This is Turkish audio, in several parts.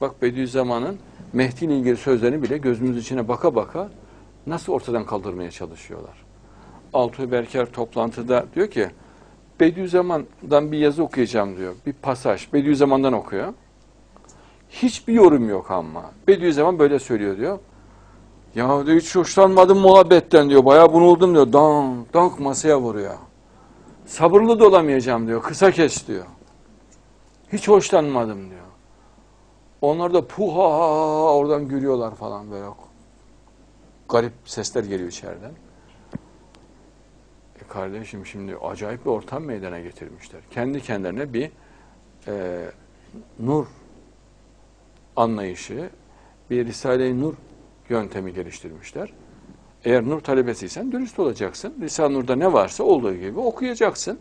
Bak Bediüzzaman'ın Mehdi ile ilgili sözlerini bile gözümüz içine baka baka nasıl ortadan kaldırmaya çalışıyorlar. Altuğ Berker toplantıda diyor ki Bediüzzaman'dan bir yazı okuyacağım diyor. Bir pasaj. Bediüzzaman'dan okuyor. Hiçbir yorum yok ama. Bediüzzaman böyle söylüyor diyor. Ya diyor, hiç hoşlanmadım muhabbetten diyor. Bayağı bunuldum diyor. Dank dank masaya vuruyor. Sabırlı da olamayacağım diyor. Kısa kes diyor. Hiç hoşlanmadım diyor. Onlar da puha oradan gülüyorlar falan böyle. Garip sesler geliyor içeriden. E kardeşim şimdi acayip bir ortam meydana getirmişler. Kendi kendilerine bir e, nur anlayışı, bir Risale-i Nur yöntemi geliştirmişler. Eğer nur talebesiysen dürüst olacaksın. Risale-i Nur'da ne varsa olduğu gibi okuyacaksın.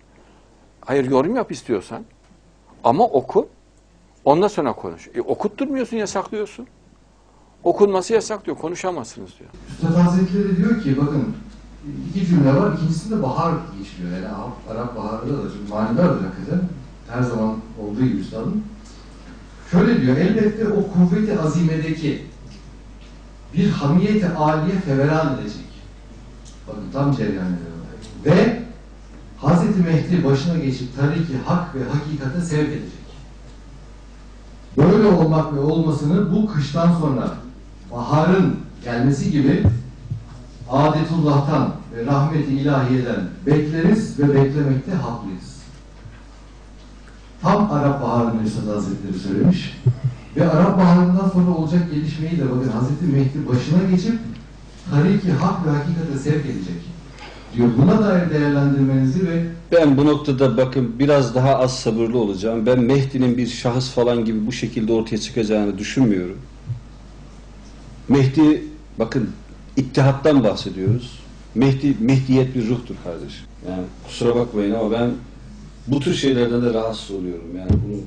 Hayır yorum yap istiyorsan. Ama oku. Ondan sonra konuş. E, okutturmuyorsun, yasaklıyorsun. Okunması yasak diyor, konuşamazsınız diyor. Üstad Hazretleri diyor ki bakın iki cümle var. İkincisinde bahar geçiyor. Yani Arap baharında da çok manidardır hakikaten. Her zaman olduğu gibi üstadın. Şöyle diyor, elbette o kuvveti azimedeki bir hamiyeti aliye feveran edecek. Bakın tam cereyan. Ve Hazreti Mehdi başına geçip tariki hak ve hakikate sevk edecek. Böyle olmak ve olmasını bu kıştan sonra baharın gelmesi gibi adetullah'tan ve rahmeti ilahiyeden bekleriz ve beklemekte haklıyız. Tam Arap Baharı'nı Üstad Hazretleri söylemiş. Ve Arap Baharı'ndan sonra olacak gelişmeyi de bakın Hazreti Mehdi başına geçip tariki hak ve hakikate sevk edecek. Diyor buna dair değerlendirmenizi ve Ben bu noktada bakın biraz daha az sabırlı olacağım. Ben Mehdi'nin bir şahıs falan gibi bu şekilde ortaya çıkacağını düşünmüyorum. Mehdi, bakın ittihattan bahsediyoruz. Mehdi, Mehdiyet bir ruhtur kardeşim. Yani kusura bakmayın ama ben bu tür şeylerden de rahatsız oluyorum. Yani bunu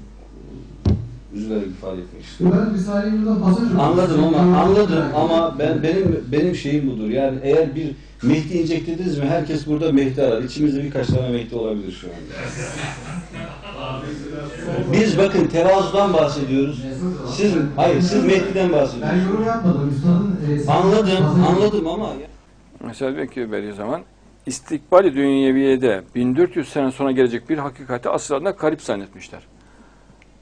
üzülerek ifade etmek istiyorum. ben Risale-i Nur'dan pasaj. Anladım ama anladım ama ben benim benim şeyim budur. Yani eğer bir Mehdi ineceklediniz mi? Herkes burada Mehdi arar. İçimizde birkaç tane Mehdi olabilir şu anda. Biz bakın tevazudan bahsediyoruz. Siz hayır siz Mehdi'den Ben bahsediyorsunuz. yorum yapmadım. Üstadın e, Anladım, anladım ama Mesela diyor ki Bediüzzaman, istikbali dünyeviyede 1400 sene sonra gelecek bir hakikati asırlarında garip zannetmişler.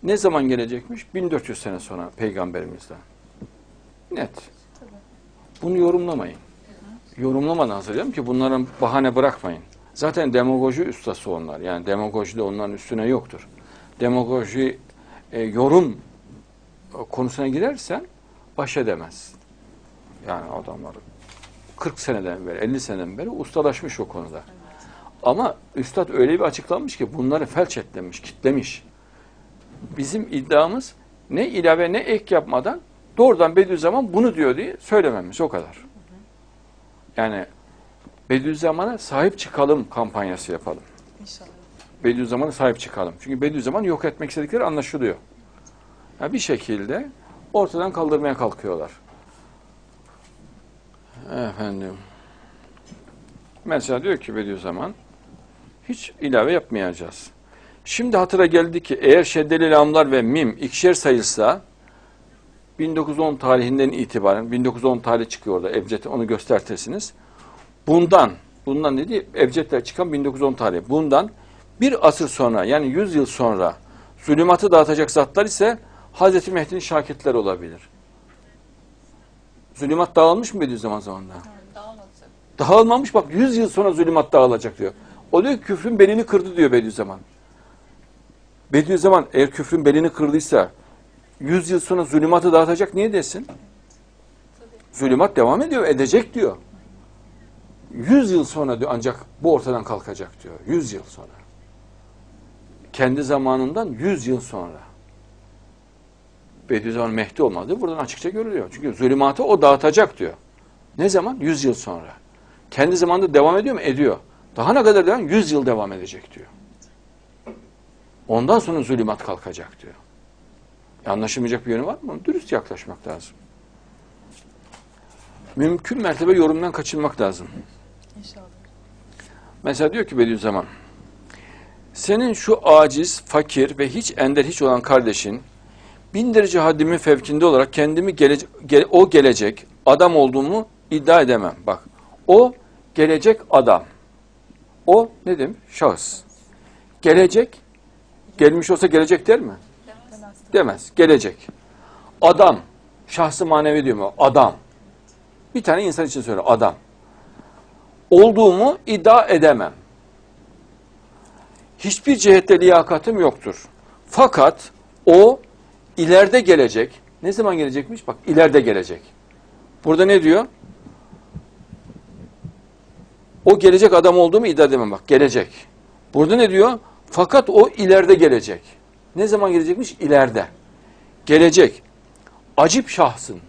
Ne zaman gelecekmiş? 1400 sene sonra peygamberimizden. Net. Bunu yorumlamayın. Yorumlamadan hazırlayalım ki bunların bahane bırakmayın. Zaten demagoji ustası onlar. Yani demagoji de onların üstüne yoktur. Demagoji e, yorum e, konusuna girersen baş edemez. Yani adamlar 40 seneden beri, 50 seneden beri ustalaşmış o konuda. Ama üstad öyle bir açıklamış ki bunları felç etlemiş, kitlemiş. Bizim iddiamız ne ilave ne ek yapmadan doğrudan Bediüzzaman bunu diyor diye söylememiz o kadar. Yani Bediüzzaman'a sahip çıkalım kampanyası yapalım. İnşallah. Bediüzzaman'a sahip çıkalım. Çünkü Bediüzzaman yok etmek istedikleri anlaşılıyor. Yani bir şekilde ortadan kaldırmaya kalkıyorlar. Efendim. Mesela diyor ki Bediüzzaman hiç ilave yapmayacağız. Şimdi hatıra geldi ki eğer şeddeli lamlar ve mim ikişer sayılsa 1910 tarihinden itibaren 1910 tarih çıkıyor orada Ebced onu göstertirsiniz. Bundan bundan dedi Ebced'ler çıkan 1910 tarihi. Bundan bir asır sonra yani 100 yıl sonra zulümatı dağıtacak zatlar ise Hazreti Mehdi'nin şakitleri olabilir. Zulümat dağılmış mı Bediüzzaman zamanında? Dağılmadı. Dağılmamış bak 100 yıl sonra zulümat dağılacak diyor. O diyor ki küfrün belini kırdı diyor Bediüzzaman. Bediüzzaman eğer küfrün belini kırdıysa 100 yıl sonra zulümatı dağıtacak niye desin? Zulümat devam ediyor, edecek diyor. 100 yıl sonra diyor ancak bu ortadan kalkacak diyor. 100 yıl sonra. Kendi zamanından 100 yıl sonra. Bediüzzaman Mehdi olmadı. Buradan açıkça görülüyor. Çünkü zulümatı o dağıtacak diyor. Ne zaman? 100 yıl sonra. Kendi zamanında devam ediyor mu? Ediyor. Daha ne kadar devam? 100 yıl devam edecek diyor. Ondan sonra zulümat kalkacak diyor. E anlaşılmayacak bir yönü var mı? Dürüst yaklaşmak lazım. Mümkün mertebe yorumdan kaçınmak lazım. İnşallah. Mesela diyor ki Bediüzzaman, senin şu aciz, fakir ve hiç ender hiç olan kardeşin bin derece haddimin fevkinde olarak kendimi gele, ge- o gelecek adam olduğumu iddia edemem. Bak o gelecek adam. O ne demek? Şahıs. Gelecek, gelmiş olsa gelecek der mi? Demez. Gelecek. Adam. Şahsı manevi diyor mu? Adam. Bir tane insan için söyle. Adam. Olduğumu iddia edemem. Hiçbir cihette liyakatım yoktur. Fakat o ileride gelecek. Ne zaman gelecekmiş? Bak ileride gelecek. Burada ne diyor? O gelecek adam olduğumu iddia edemem bak. Gelecek. Burada ne diyor? Fakat o ileride gelecek. Ne zaman gelecekmiş? İleride. Gelecek. Acip şahsın.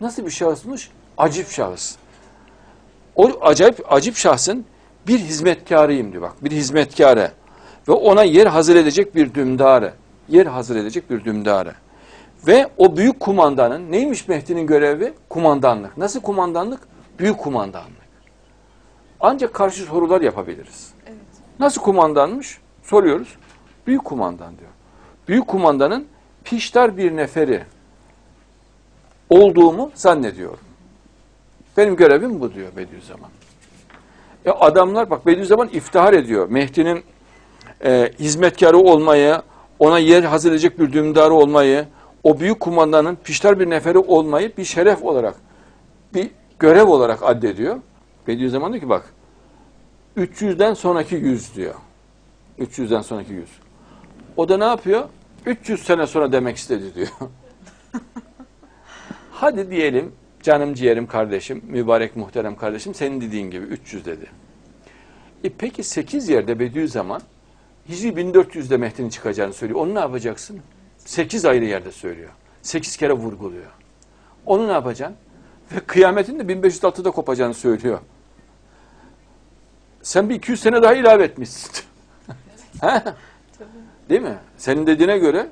Nasıl bir şahısmış? Acip şahıs. O acayip acip şahsın bir hizmetkarıyım diyor bak. Bir hizmetkarı. Ve ona yer hazır edecek bir dümdarı. Yer hazır edecek bir dümdarı. Ve o büyük kumandanın neymiş Mehdi'nin görevi? Kumandanlık. Nasıl kumandanlık? Büyük kumandanlık. Ancak karşı sorular yapabiliriz. Evet. Nasıl kumandanmış? Soruyoruz. Büyük kumandan diyor. Büyük kumandanın piştar bir neferi olduğumu zannediyorum. Benim görevim bu diyor Bediüzzaman. E adamlar bak Bediüzzaman iftihar ediyor. Mehdi'nin e, hizmetkarı olmayı, ona yer hazırlayacak bir dümdarı olmayı, o büyük kumandanın piştar bir neferi olmayı bir şeref olarak, bir görev olarak addediyor. Bediüzzaman diyor ki bak, 300'den sonraki 100 diyor. 300'den sonraki 100. O da ne yapıyor? 300 sene sonra demek istedi diyor. Hadi diyelim canım ciğerim kardeşim, mübarek muhterem kardeşim senin dediğin gibi 300 dedi. E peki 8 yerde Bediüzzaman Hicri 1400'de Mehdi'nin çıkacağını söylüyor. Onu ne yapacaksın? 8 ayrı yerde söylüyor. 8 kere vurguluyor. Onu ne yapacaksın? Ve kıyametin de 1506'da kopacağını söylüyor. Sen bir 200 sene daha ilave etmişsin. Değil mi? Senin dediğine göre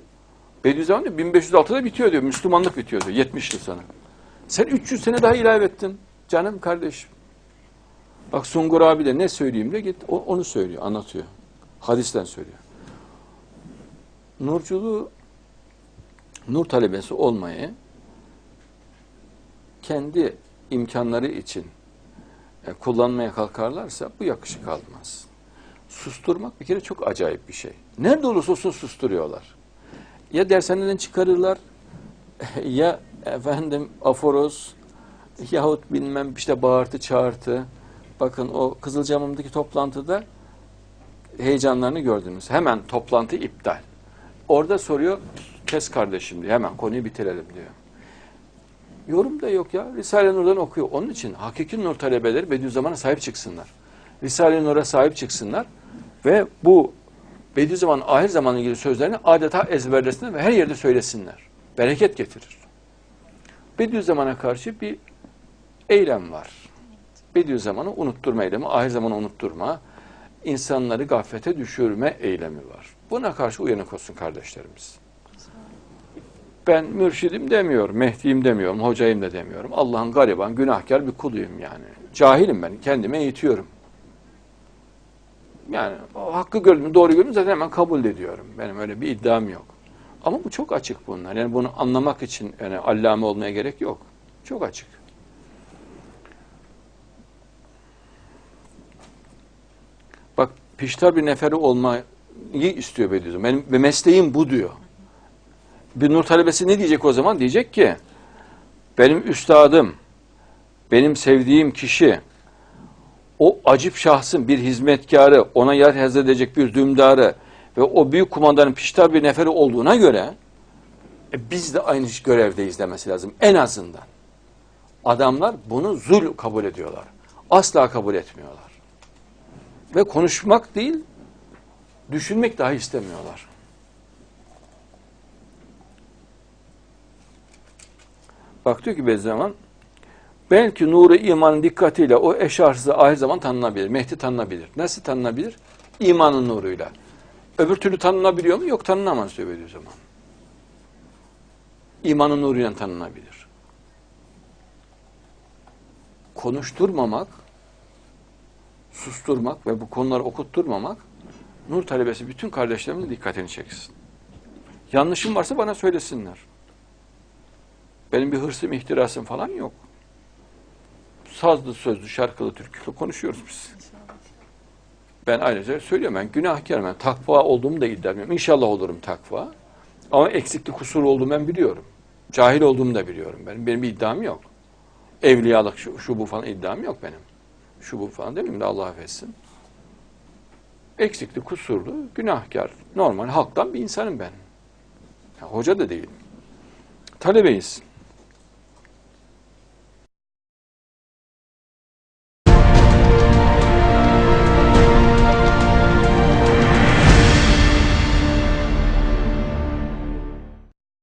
Bediüzzaman diyor 1506'da bitiyor diyor. Müslümanlık bitiyor diyor. 70 yıl sonra. Sen 300 sene daha ilave ettin. Canım kardeşim. Bak Sungur abi de ne söyleyeyim de git onu söylüyor, anlatıyor. Hadisten söylüyor. Nurculuğu nur talebesi olmayı kendi imkanları için e, kullanmaya kalkarlarsa bu yakışık almaz. Susturmak bir kere çok acayip bir şey. Nerede olursa olsun susturuyorlar. Ya dershaneden çıkarırlar, ya efendim aforoz, yahut bilmem işte bağırtı çağırtı. Bakın o Kızılcamam'daki toplantıda heyecanlarını gördünüz. Hemen toplantı iptal. Orada soruyor, kes kardeşim diyor. Hemen konuyu bitirelim diyor. Yorum da yok ya. Risale-i Nur'dan okuyor. Onun için hakiki nur talebeleri Bediüzzaman'a sahip çıksınlar. Risale-i Nur'a sahip çıksınlar ve bu Bediüzzaman ahir zamanla ilgili sözlerini adeta ezberlesinler ve her yerde söylesinler. Bereket getirir. Bediüzzaman'a karşı bir eylem var. Bediüzzaman'ı unutturma eylemi, ahir zamanı unutturma, insanları gaflete düşürme eylemi var. Buna karşı uyanık olsun kardeşlerimiz. Ben mürşidim demiyorum, Mehdi'yim demiyorum, hocayım da demiyorum. Allah'ın gariban, günahkar bir kuluyum yani. Cahilim ben, kendime eğitiyorum. Yani o hakkı gördüm, doğru gördüm zaten hemen kabul ediyorum. Benim öyle bir iddiam yok. Ama bu çok açık bunlar. Yani bunu anlamak için yani allame olmaya gerek yok. Çok açık. Bak piştar bir neferi olmayı istiyor Bediüzzaman. Benim ve mesleğim bu diyor. Bir nur talebesi ne diyecek o zaman? Diyecek ki benim üstadım, benim sevdiğim kişi, o acip şahsın bir hizmetkarı, ona yer hazredecek bir dümdarı ve o büyük kumandanın piştar bir neferi olduğuna göre e, biz de aynı görevdeyiz demesi lazım. En azından. Adamlar bunu zul kabul ediyorlar. Asla kabul etmiyorlar. Ve konuşmak değil, düşünmek dahi istemiyorlar. Bak diyor ki Bediüzzaman, belki nuru imanın dikkatiyle o eşarsızı ahir zaman tanınabilir. Mehdi tanınabilir. Nasıl tanınabilir? İmanın nuruyla. Öbür türlü tanınabiliyor mu? Yok tanınamaz diyor Bediüzzaman. İmanın nuruyla tanınabilir. Konuşturmamak, susturmak ve bu konuları okutturmamak nur talebesi bütün kardeşlerimin dikkatini çeksin. Yanlışım varsa bana söylesinler. Benim bir hırsım, ihtirasım falan yok. Sazlı, sözlü, şarkılı, türkülü konuşuyoruz biz. Ben ayrıca söylüyorum ben günahkarım. Ben takva olduğumu da iddia. İnşallah olurum takva. Ama eksikli kusur olduğumu ben biliyorum. Cahil olduğumu da biliyorum. Benim, benim bir iddiam yok. Evliyalık şu, şu bu falan iddiam yok benim. Şu bu falan demeyeyim de Allah affetsin. Eksikli, kusurlu, günahkar, normal halktan bir insanım ben. Ya, hoca da değilim. Talebeyiz.